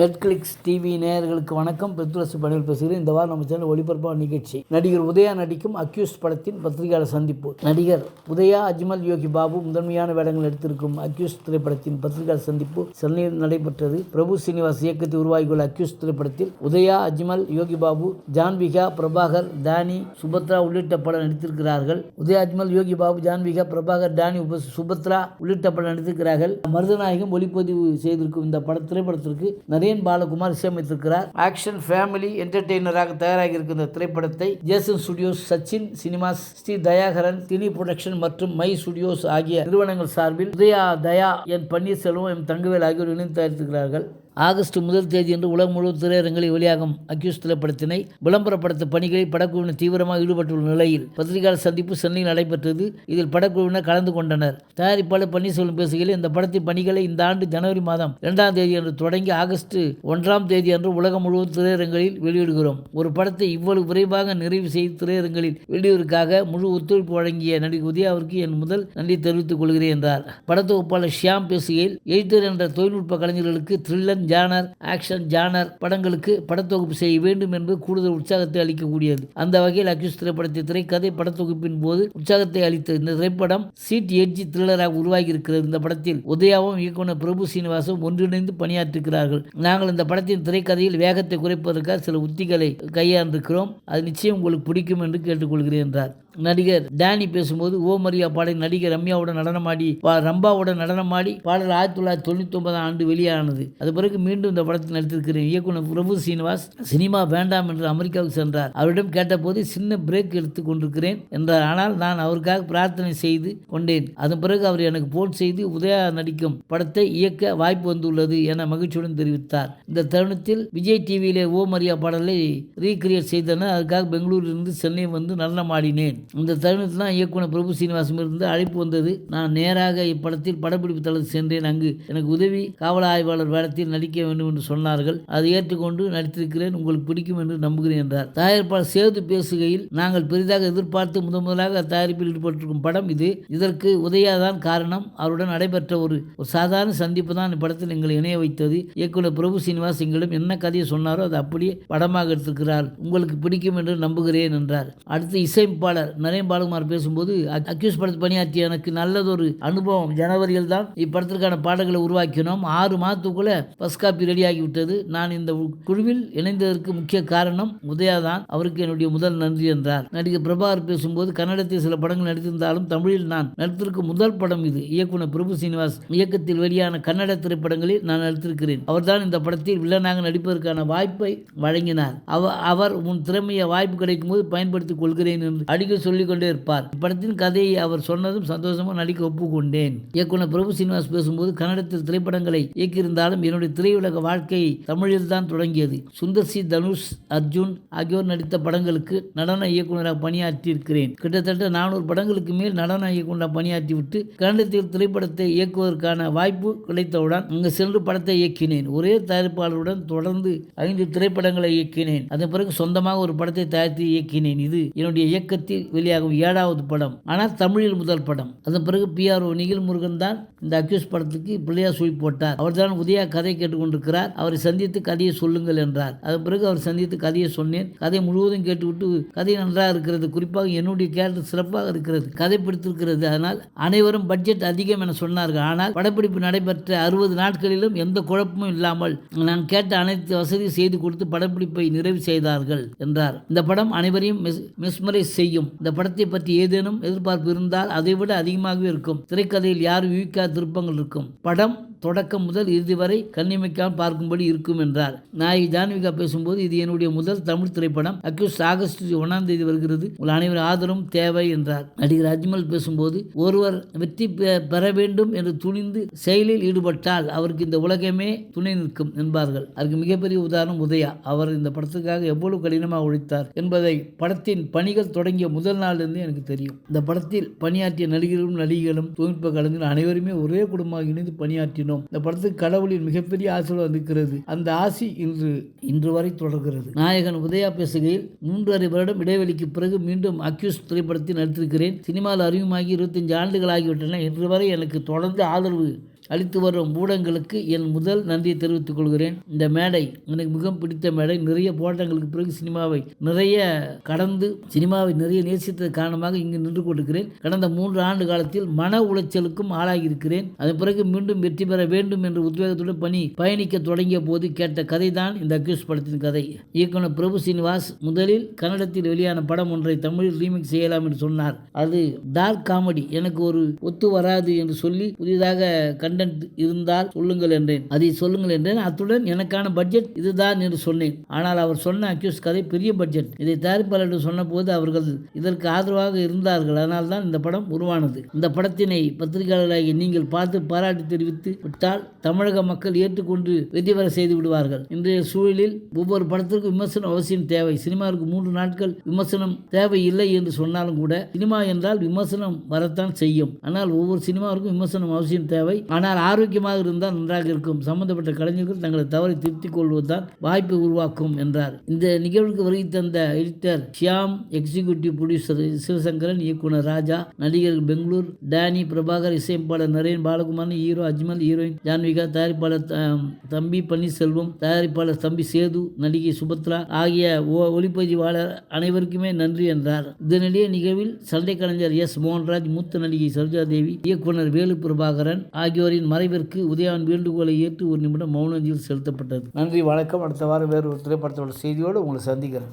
நெட்கிளிக்ஸ் TV நேயர்களுக்கு வணக்கம். பெத்துரசு பணியில் பேசுகிறேன். இந்த வாரம் நம்ம சேனல் ஒளிபரப்பான நிகழ்ச்சி. நடிகர் உதயா நடிக்கும் அக்யூஸ் படத்தின் பத்திரிகையாளர் சந்திப்பு. நடிகர் உதயா அஜ்மல் யோகி பாபு முதன்மையான வேடங்கள் எடுத்திருக்கும் அக்யூஸ் திரைப்படத்தின் பத்திரிகையாளர் சந்திப்பு சென்னையில் நடைபெற்றது. பிரபு சீனிவாஸ் இயக்கத்தில் உருவாகியுள்ள அக்யூஸ் திரைப்படத்தில் உதயா அஜ்மல் யோகி பாபு ஜான்விகா பிரபாகர் தானி சுபத்ரா உள்ளிட்ட படம் நடித்திருக்கிறார்கள். உதயா அஜ்மல் யோகி பாபு ஜான்விகா பிரபாகர் தானி உப சுபத்ரா உள்ளிட்ட படம் நடித்திருக்கிறார்கள். மருதநாயகம் ஒளிப்பதிவு செய்திருக்கும் இந்த பட திரைப்படத்திற்கு நரேன் பாலகுமார் இசையமைத்திருக்கிறார். ஆக்ஷன் ஃபேமிலி என்டர்டெய்னராக தயாராகி இருக்கும் இந்த திரைப்படத்தை Jason studios Sachin cinemas Sri Dayakaran தினி production மற்றும் மை ஸ்டுடியோஸ் ஆகிய நிறுவனங்கள் சார்பில் உதயா தயா என் பன்னீர்செல்வம் எம் தங்கவேல் ஆகியோர் இணைந்து தயாரித்திருக்கிறார்கள். ஆகஸ்ட் முதல் தேதி என்று உலகம் முழுவதும் திரையரங்களில் வெளியாகும் அக்யூஸ் திரைப்படத்தினை விளம்பரப்படுத்த பணிகளில் படக்குழுவினர் தீவிரமாக ஈடுபட்டுள்ள நிலையில் பத்திரிகையாளர் சந்திப்பு சென்னையில் நடைபெற்றது. இதில் படக்குழுவினர் கலந்து கொண்டனர். தயாரிப்பாளர் பன்னீர்செல்வம் பேசுகையில் இந்த படத்தின் பணிகளை இந்த ஆண்டு ஜனவரி மாதம் இரண்டாம் தேதி அன்று தொடங்கி ஆகஸ்ட் ஒன்றாம் தேதி அன்று உலகம் முழுவதும் திரையரங்களில் வெளியிடுகிறோம். ஒரு படத்தை இவ்வளவு விரைவாக நிறைவு செய்து திரையரங்களில் வெளியிடுவதற்காக முழு ஒத்துழைப்பு வழங்கிய நடிகை உதயாவிற்கு என் முதல் நன்றி தெரிவித்துக் கொள்கிறேன் என்றார். படத்தொகுப்பாளர் ஷியாம் பேசுகையில் எழுத்தர் என்ற தொழில்நுட்ப கலைஞர்களுக்கு த்ரில்லர் ஜானர் ஆக்ஷன் ஜானர் படங்களுக்கு படத்தொகுப்பு செய்ய வேண்டும் என்பது கூடுதல் உற்சாகத்தை அளிக்கக்கூடியது. அந்த வகையில் அக்யூஸ் திரைப்படத்தை திரைக்கதை படத்தொகுப்பின் போது உற்சாகத்தை அளித்த இந்த திரைப்படம் சீட் எட்ஜி த்ரில்லராக உருவாகி இருக்கிறது இந்த படத்தில் உதயாவும் இயக்குனர் பிரபு சீனிவாசும் ஒன்றிணைந்து பணியாற்றுகிறார்கள் நாங்கள் இந்த படத்தின் திரைக்கதையில் வேகத்தை குறைப்பதற்காக சில உத்திகளை கையாண்டிருக்கிறோம். அது நிச்சயம் உங்களுக்கு பிடிக்கும் என்று கேட்டுக்கொள்கிறேன் என்றார். நடிகர் டேனி பேசும்போது ஓ மரியா பாடல் நடிகர் ரம்யாவுடன் நடனமாடி பா ரம்பாவுடன் நடனமாடி பாடல் ஆயிரத்தி தொள்ளாயிரத்தி தொண்ணூற்றி ஒன்பதாம் ஆண்டு வெளியானது. அது பிறகு மீண்டும் இந்த படத்தில் நடித்திருக்கிறேன். இயக்குனர் பிரபு சீனிவாஸ் சினிமா வேண்டாம் என்று அமெரிக்காவுக்கு சென்றார். அவரிடம் கேட்டபோது சின்ன பிரேக் எடுத்துக் கொண்டிருக்கிறேன் என்றார். ஆனால் நான் அவருக்காக பிரார்த்தனை செய்து கொண்டேன். அதன் பிறகு அவர் எனக்கு போன் செய்து உதயா நடிக்கும் படத்தை இயக்க வாய்ப்பு வந்துள்ளது என மகிழ்ச்சியுடன் தெரிவித்தார். இந்த தருணத்தில் விஜய் டிவியிலே ஓ மரியா பாடலை ரீக்ரியேட் செய்தனர். அதுக்காக பெங்களூரிலிருந்து சென்னை வந்து நடனமாடினேன். இந்த தருணத்தில் தான் இயக்குனர் பிரபு சீனிவாசம் இருந்து அழைப்பு வந்தது. நான் நேராக இப்படத்தில் படப்பிடிப்பு தளத்தில் சென்றேன். அங்கு எனக்கு உதவி காவல் ஆய்வாளர் வேடத்தில் நடிக்க வேண்டும் என்று சொன்னார்கள். அதை ஏற்றுக்கொண்டு நடித்திருக்கிறேன். உங்களுக்கு பிடிக்கும் என்று நம்புகிறேன் என்றார். தயாரிப்பாளர் சேது பேசுகையில் நாங்கள் பெரிதாக எதிர்பார்த்து முதன் முதலாக தயாரிப்பில் ஈடுபட்டிருக்கும் படம் இது. இதற்கு உதயாதான் காரணம். அவருடன் நடைபெற்ற ஒரு ஒரு சாதாரண சந்திப்பு தான் இப்படத்தில் எங்களை இணைய வைத்தது. இயக்குனர் பிரபு சீனிவாஸ் எங்களிடம் என்ன கதையை சொன்னாரோ அதை அப்படியே படமாக எடுத்திருக்கிறார். உங்களுக்கு பிடிக்கும் என்று நம்புகிறேன் என்றார். அடுத்து இசையமைப்பாளர் நரேன் பாலகுமார் பேசும்போது அக்யூஸ் படத்து பணியாற்றிய எனக்கு நல்லதொரு அனுபவம். ஜனவரியில் தான் இப்படத்திற்கான பாடல்களை உருவாக்கினோம். ஆறு மாதத்துக்குள்ள பஸ் காப்பி ரெடி ஆகிவிட்டது நான் இந்த குழுவில் இணைந்ததற்கு முக்கிய காரணம் உதயா தான் அவருக்கு என்னுடைய முதல் நன்றி என்றார். நடிகர் பிரபாகர் பேசும்போது கன்னடத்தில் சில படங்கள் நடித்திருந்தாலும் தமிழில் நான் நடித்திருக்கும் முதல் படம் இது. இயக்குனர் பிரபு சீனிவாஸ் இயக்கத்தில் வெளியான கன்னட திரைப்படங்களில் நான் நடித்திருக்கிறேன். அவர்தான் இந்த படத்தில் வில்லனாக நடிப்பதற்கான வாய்ப்பை வழங்கினார். அவர் உன் திறமையை வாய்ப்பு கிடைக்கும் போது பயன்படுத்திக் கொள்கிறேன் என்று அடிக்க சொல்லிக் கொண்டே இருப்பார். இப்படத்தின் கதையை அவர் சொன்னதும் சந்தோஷமாக நடிக்க ஒப்புக்கொண்டேன். இயக்குனர் பிரபு சீனிவாஸ் பேசும்போது கன்னடத்தில் திரைப்படங்களை இயக்கியிருந்தாலும் என்னுடைய திரையுலக வாழ்க்கை தமிழில் தான் தொடங்கியது. சுந்தர் சி. தனுஷ் அர்ஜுன் ஆகியோர் நடித்த படங்களுக்கு நடன இயக்குநராக பணியாற்றியிருக்கிறேன். கிட்டத்தட்ட நானூறு படங்களுக்கு மேல் நடன இயக்குநராக பணியாற்றிவிட்டு கன்னடத்தில் திரைப்படத்தை இயக்குவதற்கான வாய்ப்பு கிடைத்தவுடன் அங்கு சென்று படத்தை இயக்கினேன். ஒரே தயாரிப்பாளருடன் தொடர்ந்து ஐந்து திரைப்படங்களை இயக்கினேன். அதன் பிறகு சொந்தமாக ஒரு படத்தை தயாரித்து இயக்கினேன். இது என்னுடைய இயக்கத்தில் வெளியாகும் ஏழாவது படம். ஆனால் தமிழில் முதல் படம். அதன் பிறகு P R O Nikhil Murugan தான் இந்த அக்யூஸ் படத்துக்கு பிள்ளையா சுழி போட்டார். அவர் தான் உதயா கதை கேட்டுக்கொண்டிருக்கிறார். அவரை சந்தித்து கதையை சொல்லுங்கள் என்றார். அதன் பிறகு அவர் சந்தித்து கதையை சொன்னேன். கதை முழுவதும் கேட்டுவிட்டு கதை நன்றாக இருக்கிறது. குறிப்பாக என்னுடைய கேரக்டர் சிறப்பாக இருக்கிறது. கதை பிடித்திருக்கிறது. அதனால் அனைவரும் பட்ஜெட் அதிகம் என சொன்னார்கள். ஆனால் படப்பிடிப்பு நடைபெற்ற அறுபது நாட்களிலும் எந்த குழப்பமும் இல்லாமல் நான் கேட்ட அனைத்து வசதியும் செய்து கொடுத்து படப்பிடிப்பை நிறைவு செய்தார்கள் என்றார். இந்த படம் அனைவரையும் மிஸ்மரைஸ் செய்யும். இந்த படத்தை பற்றி ஏதேனும் எதிர்பார்ப்பு இருந்தால் அதைவிட அதிகமாகவே இருக்கும். திரைக்கதையில் யாரும் யூகிக்காத திருப்பங்கள் இருக்கும்? படம் தொடக்கம் முதல் இறுதி வரை கண்ணிமைக்காமல் பார்க்கும்படி இருக்கும் என்றார். நாயகி ஜான்விகா பேசும்போது இது என்னுடைய முதல் தமிழ் திரைப்படம். அக்யூஸ்ட் ஆகஸ்ட் ஒன்றாம் தேதி வருகிறது. உங்கள் அனைவரும் ஆதரவும் தேவை என்றார். நடிகர் அஜ்மல் பேசும்போது ஒருவர் வெற்றி பெற வேண்டும் என்று துணிந்து செயலில் ஈடுபட்டால் அவருக்கு இந்த உலகமே துணை நிற்கும் என்பார்கள். அதுக்கு மிகப்பெரிய உதாரணம் உதயா. அவர் இந்த படத்துக்காக எவ்வளவு கடினமாக உழைத்தார் என்பதை படத்தின் பணிகள் தொடங்கிய முதல் முதல் நாளிலிருந்து எனக்கு தெரியும். இந்த படத்தில் பணியாற்றிய நடிகர்களும் நடிகைகளும் தொழில்நுட்ப கலைஞர்கள் அனைவருமே ஒரே குடும்பமாக இணைந்து பணியாற்றினோம். இந்த படத்துக்கு கடவுளின் மிகப்பெரிய ஆசீர்வாதம் இருக்கிறது அந்த ஆசி இன்று இன்று வரை தொடர்கிறது. நாயகன் உதயா பேசுகையில் மூன்றரை வருடம் இடைவெளிக்கு பிறகு மீண்டும் அக்யூஸ் திரைப்படத்தில் நடித்திருக்கிறேன். சினிமாவில் அறிமுகமாகி இருபத்தஞ்சு ஆண்டுகள் ஆகிவிட்டன. இன்று வரை எனக்கு தொடர்ந்து ஆதரவு அளித்து வரும் ஊடகங்களுக்கு என் முதல் நன்றியை தெரிவித்துக் கொள்கிறேன். இந்த மேடை எனக்கு மிகவும் பிடித்த மேடை. நிறைய போராட்டங்களுக்கு பிறகு சினிமாவை நிறைய கடந்து சினிமாவை நிறைய நேசித்தது காரணமாக இங்கு நின்று கொண்டிருக்கிறேன். கடந்த மூன்று ஆண்டு காலத்தில் மன உளைச்சலுக்கும் ஆளாகியிருக்கிறேன். அதன் பிறகு மீண்டும் வெற்றி பெற வேண்டும் என்ற உத்வேகத்துடன் பணி பயணிக்க தொடங்கிய போது கேட்ட கதை தான் இந்த அக்யூஸ் படத்தின் கதை. இயக்குனர் பிரபு சீனிவாஸ் முதலில் கன்னடத்தில் வெளியான படம் ஒன்றை தமிழில் ரீமேக் செய்யலாம் என்று சொன்னார். அது டார்க் காமெடி எனக்கு ஒரு ஒத்து வராது என்று சொல்லி புதிதாக கண்டென்ட் இருந்தால் சொல்லுங்கள் என்றேன். அதை சொல்லுங்கள் என்றேன். அத்துடன் எனக்கான பட்ஜெட் இதுதான் என்று சொன்னேன். ஆனால் அவர் சொன்ன அக்யூஸ் கதை பெரிய பட்ஜெட் இதை தயாரிப்பாளர்கள் சொன்னபோது அவர்கள் இதற்கு ஆதரவாக இருந்தார்கள். அதனால் தான் இந்த படம் உருவானது. இந்த படத்தினை பத்திரிகையாளர்களாகிய நீங்கள் பார்த்து பாராட்டு தெரிவித்து விட்டால் தமிழக மக்கள் ஏற்றுக்கொண்டு வெற்றி பெற செய்து விடுவார்கள். இன்றைய சூழலில் ஒவ்வொரு படத்திற்கும் விமர்சனம் அவசியம் தேவை. சினிமாவுக்கு மூன்று நாட்கள் விமர்சனம் தேவை இல்லை என்று சொன்னாலும் கூட சினிமா என்றால் விமர்சனம் வரத்தான் செய்யும். ஆனால் ஒவ்வொரு சினிமாவிற்கும் விமர்சனம் அவசியம் தேவை. ஆனால் ஆரோக்கியமாக இருந்தால் நன்றாக இருக்கும். சம்பந்தப்பட்ட கலைஞர்கள் தங்களை தவறை திருத்திக் கொள்வதுதான் வாய்ப்பை உருவாக்கும் என்றார். இந்த நிகழ்வுக்கு வருகை தந்த editor Shyam executive producer Sivasankaran இயக்குனர் ராஜா நடிகர் பெங்களூர் டேனி பிரபாகர் இசையமைப்பாளர் நரேன் பாலகுமாரன் ஹீரோ அஜ்மல் ஹீரோயின் ஜான்விகா தயாரிப்பாளர் த- தம்பி பன்னீர்செல்வம் தயாரிப்பாளர் தம்பி சேது நடிகை சுபத்ரா ஆகிய ஒ- ஒளிப்பதிவாளர் அனைவருக்குமே நன்றி என்றார். இதனிடையே நிகழ்வில் சண்டை கலைஞர் எஸ் மோகன்ராஜ் மூத்த நடிகை சரோஜா தேவி இயக்குனர் வேலு பிரபாகரன் அவரின் மறைவிற்கு உதயான் வேண்டுகோளை ஏற்று ஒரு நிமிடம் மௌனஞ்சல் செலுத்தப்பட்டது. நன்றி வணக்கம். அடுத்த வாரம் வேறு ஒரு திரைப்படத்தோட செய்தியோடு உங்களை சந்திக்கிறேன்.